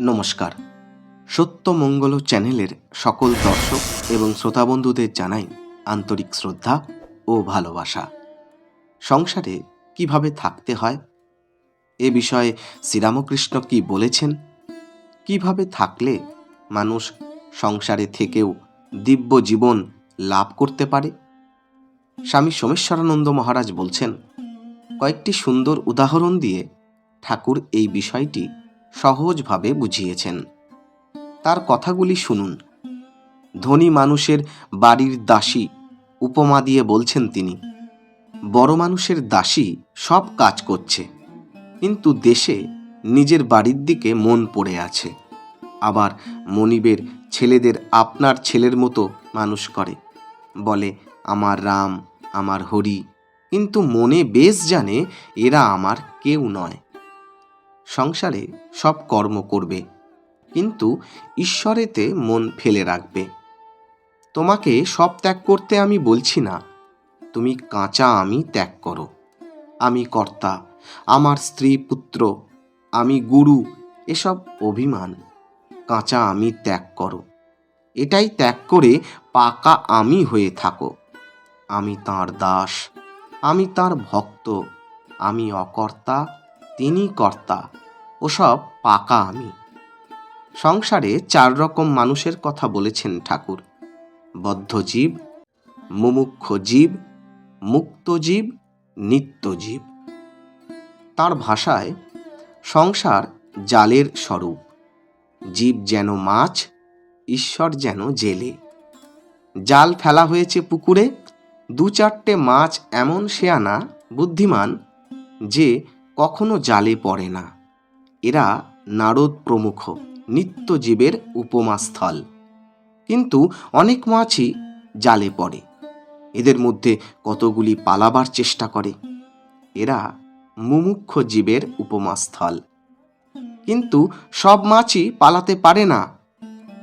নমস্কার। সত্যমঙ্গল চ্যানেলের সকল দর্শক এবং শ্রোতাবন্ধুদের জানাই আন্তরিক শ্রদ্ধা ও ভালোবাসা। সংসারে কীভাবে থাকতে হয়? এ বিষয়ে শ্রীরামকৃষ্ণ কি বলেছেন? কীভাবে থাকলে মানুষ সংসারে থেকেও দিব্য জীবন লাভ করতে পারে? স্বামী সোমেশ্বরানন্দ মহারাজ বলছেন, কয়েকটি সুন্দর উদাহরণ দিয়ে ঠাকুর এই বিষয়টি সহজভাবে বুঝিয়েছেন। তার কথাগুলি শুনুন। ধনী মানুষের বাড়ির দাসী উপমা দিয়ে বলছেন তিনি, বড় মানুষের দাসী সব কাজ করছে, কিন্তু দেশে নিজের বাড়ির দিকে মন পড়ে আছে। আবার মনিবের ছেলেদের আপনার ছেলের মতো মানুষ করে। বলে, আমার রাম, আমার হরি, কিন্তু মনে বেশ জানে এরা আমার কেউ নয়। সংসারে সব কর্ম করবে। কিন্তু ঈশ্বরেতে মন ফেলে রাখবে। তোমাকে সব ত্যাগ করতে আমি বলছি না। তুমি কাঁচা আমি ত্যাগ করো। আমি কর্তা, আমার স্ত্রী পুত্র, আমি গুরু, এসব অভিমান কাঁচা আমি ত্যাগ করো। এটাই ত্যাগ করে পাকা আমি হয়ে থাকো। আমি তাঁর দাস, আমি তার ভক্ত, আমি অকর্তা, তিনি কর্তা। ওসব পাকা আমি। সংসারে চার রকম মানুষের কথা বলেছেন ঠাকুর। বদ্ধজীব মুমুক্ষ জীব, মুক্ত জীব, নিত্য জীব। তার ভাষায় সংসার জালের স্বরূপ। জীব যেন মাছ, ঈশ্বর যেন জেলে। জাল ফেলা হয়েছে পুকুরে, দু চারটে মাছ এমন শেয়ানা বুদ্ধিমান যে কখনো জালে পড়ে না। এরা নারদ প্রমুখ, নিত্যজীবের উপমাস্থল। কিন্তু অনেক মাছই জালে পড়ে। এদের মধ্যে কতগুলি পালাবার চেষ্টা করে। এরা মুমুক্ষ জীবের উপমাস্থল। কিন্তু সব মাছই পালাতে পারে না।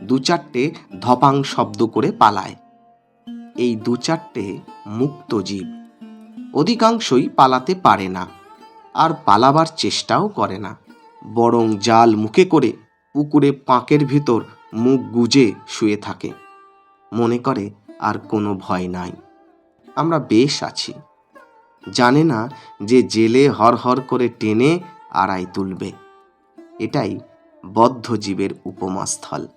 দু চারটে ধপাং শব্দ করে পালায়। এই দু চারটে মুক্ত জীব অধিকাংশই পালাতে পারে না, আর পালাবার চেষ্টাও করে না। বরং জাল মুখে করে পুকুরে পাঁকের ভিতর মুখ গুজে শুয়ে থাকে। মনে করে, আর কোনো ভয় নাই। আমরা বেশ আছি। জানে না যে জেলে হর হর করে টেনে আড়াই তুলবে। এটাই বদ্ধ জীবের উপমাস্থল।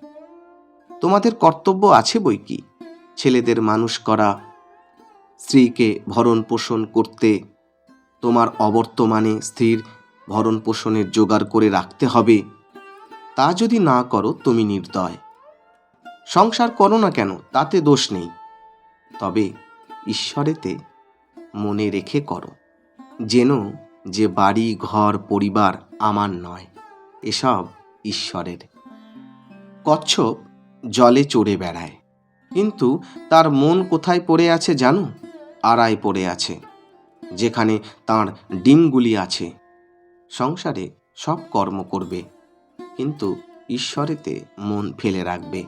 তোমাদের কর্তব্য আছে বই কি? ছেলেদের মানুষ করা, স্ত্রীকে ভরণ পোষণ করতে, তোমার অবর্তমানে স্ত্রীর ভরণ পোষণের জোগাড় করে রাখতে হবে। তা যদি না করো, তুমি নির্দয়। সংসার করো না কেন, তাতে দোষ নেই। তবে ঈশ্বরেতে মনে রেখে করো, যেন যে বাড়ি, ঘর, পরিবার আমার নয়, এসব ঈশ্বরের। কচ্ছপ জলে চড়ে বেড়ায়। কিন্তু তার মন কোথায় পড়ে আছে জানো? আড়ায় পড়ে আছে, যেখানে তার ডিমগুলি আছে। সংসারে সব কর্ম করবে, কিন্তু ঈশ্বরেতে মন ফেলে রাখবে।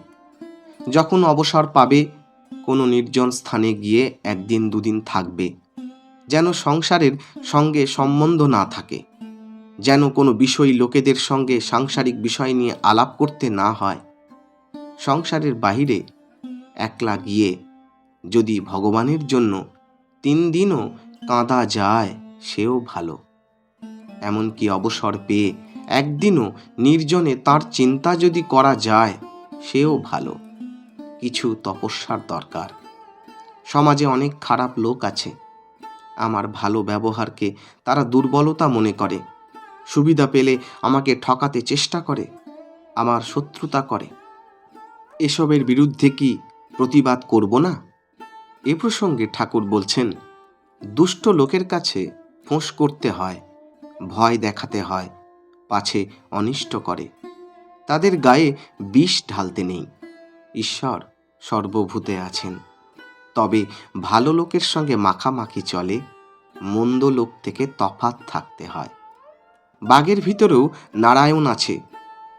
যখন অবসর পাবে, কোনো নির্জন স্থানে গিয়ে একদিন দুদিন থাকবে, যেন সংসারের সঙ্গে সম্বন্ধ না থাকে, যেন কোনো বিষয় লোকেদের সঙ্গে সাংসারিক বিষয় নিয়ে আলাপ করতে না হয়। সংসারের বাহিরে একলা গিয়ে যদি ভগবানের জন্য তিন দিনও কাঁদা যায়, সেও ভালো। এমনকি অবসর পেয়ে একদিনও নির্জনে তার চিন্তা যদি করা যায়, সেও ভালো। কিছু তপস্যার দরকার। সমাজে অনেক খারাপ লোক আছে। আমার ভালো ব্যবহারকে তারা দুর্বলতা মনে করে। সুবিধা পেলে আমাকে ঠকাতে চেষ্টা করে। আমার শত্রুতা করে। এসবের বিরুদ্ধে কি প্রতিবাদ করব না? এ প্রসঙ্গে ঠাকুর বলছেন, দুষ্ট লোকের কাছে ফোঁস করতে হয়। ভয় দেখাতে হয়, পাছে অনিষ্ট করে। তাদের গায়ে বিষ ঢালতে নেই। ঈশ্বর সর্বভূতে আছেন। তবে ভালো লোকের সঙ্গে মাখামাখি চলে, মন্দ লোক থেকে তফাত থাকতে হয়। বাঘের ভিতরেও নারায়ণ আছে,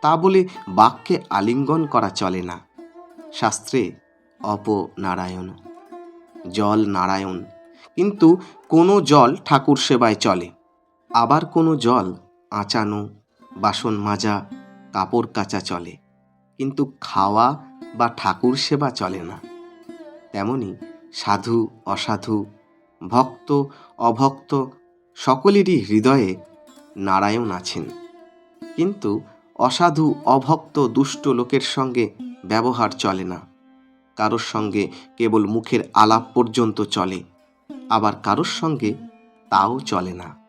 তা বলে বাঘকে আলিঙ্গন করা চলে না। শাস্ত্রে, অপনারায়ণ। জল নারায়ণ। কিন্তু কোনো জল ঠাকুর সেবায় চলে। আবার কোনো জল, আঁচানো, বাসন মাজা, কাপড় কাচা চলে। কিন্তু খাওয়া বা ঠাকুর সেবা চলে না। তেমনি সাধু, অসাধু, ভক্ত, অভক্ত সকলেরই হৃদয়ে নারায়ণ আছেন। কিন্তু অসাধু, অভক্ত, দুষ্ট লোকের সঙ্গে ব্যবহার চলে না। কারোর সঙ্গে কেবল মুখের আলাপ পর্যন্ত চলে, আবার কারোর সঙ্গে তাও চলে না।